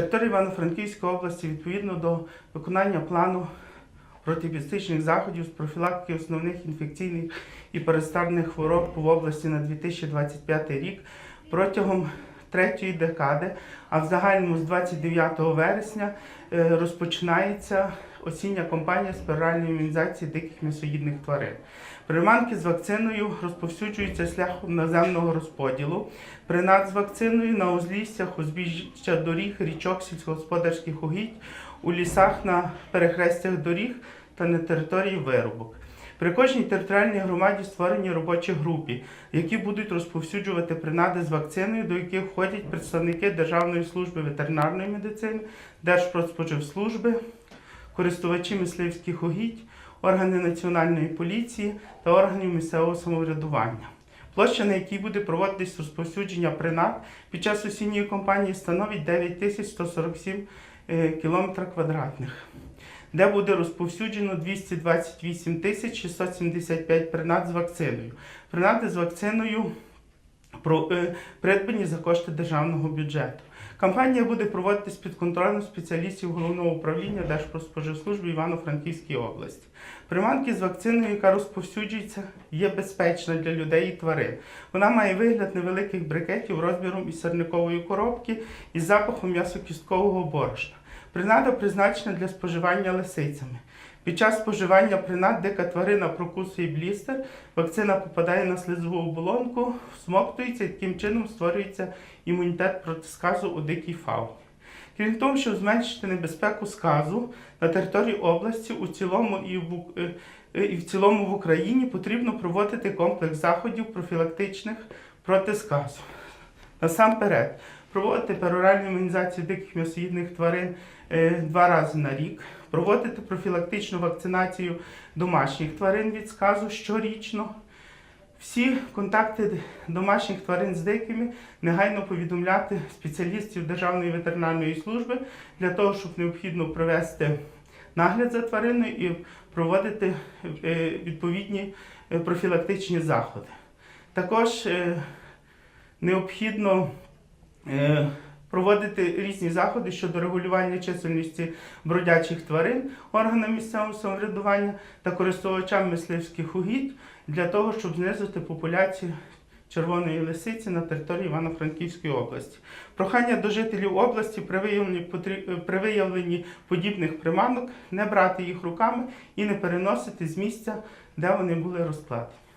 території Івано-Франківської області відповідно до виконання плану протипістичних заходів з профілактики основних інфекційних і перестарних хвороб в області на 2025 рік протягом третьої декади, а в загальному з 29 вересня е, розпочинається осіння кампанія з пероральної імунізації диких м'ясоїдних тварин. Приманки з вакциною розповсюджуються шляхом наземного розподілу. Принад з вакциною на узліссях, узбіччя доріг, річок, сільськогосподарських угідь, у лісах на перехрестях доріг та на території виробок. При кожній територіальній громаді створені робочі групи, які будуть розповсюджувати принади з вакциною, до яких входять представники Державної служби ветеринарної медицини, Держпродспоживслужби, користувачі мисливських угідь, органи національної поліції та органів місцевого самоврядування. Площа, на якій буде проводитись розповсюдження принад під час осінньої кампанії, становить 9147 е, км квадратних, де буде розповсюджено 228 тисяч 675 принад з вакциною. Принади з вакциною е, придбані за кошти державного бюджету. Кампанія буде проводитись під контролем спеціалістів головного управління Держпродспоживслужби Івано-Франківській області. Приманки з вакциною, яка розповсюджується, є безпечна для людей і тварин. Вона має вигляд невеликих брикетів розміром із сирникової коробки із запахом м'ясокісткового борошна. Принада призначена для споживання лисицями. Під час споживання принад дика тварина прокусує блістер, вакцина попадає на слизову оболонку, всмоктується і таким чином створюється імунітет проти сказу у дикій фауні. Крім того, щоб зменшити небезпеку сказу на території області у цілому і в, е, е, і в цілому в Україні потрібно проводити комплекс заходів профілактичних проти сказу. Насамперед, проводити пероральну імунізацію диких м'ясоїдних тварин е, два рази на рік, проводити профілактичну вакцинацію домашніх тварин від сказу щорічно. Всі контакти домашніх тварин з дикими негайно повідомляти спеціалістів Державної ветеринарної служби для того, щоб необхідно провести нагляд за твариною і проводити е, відповідні е, профілактичні заходи. Також необхідно проводити різні заходи щодо регулювання чисельності бродячих тварин органам місцевого самоврядування та користувачам мисливських угідь для того, щоб знизити популяцію червоної лисиці на території Івано-Франківської області. Прохання до жителів області при виявленні, е, при виявленні подібних приманок не брати їх руками і не переносити з місця, де вони були розкладені.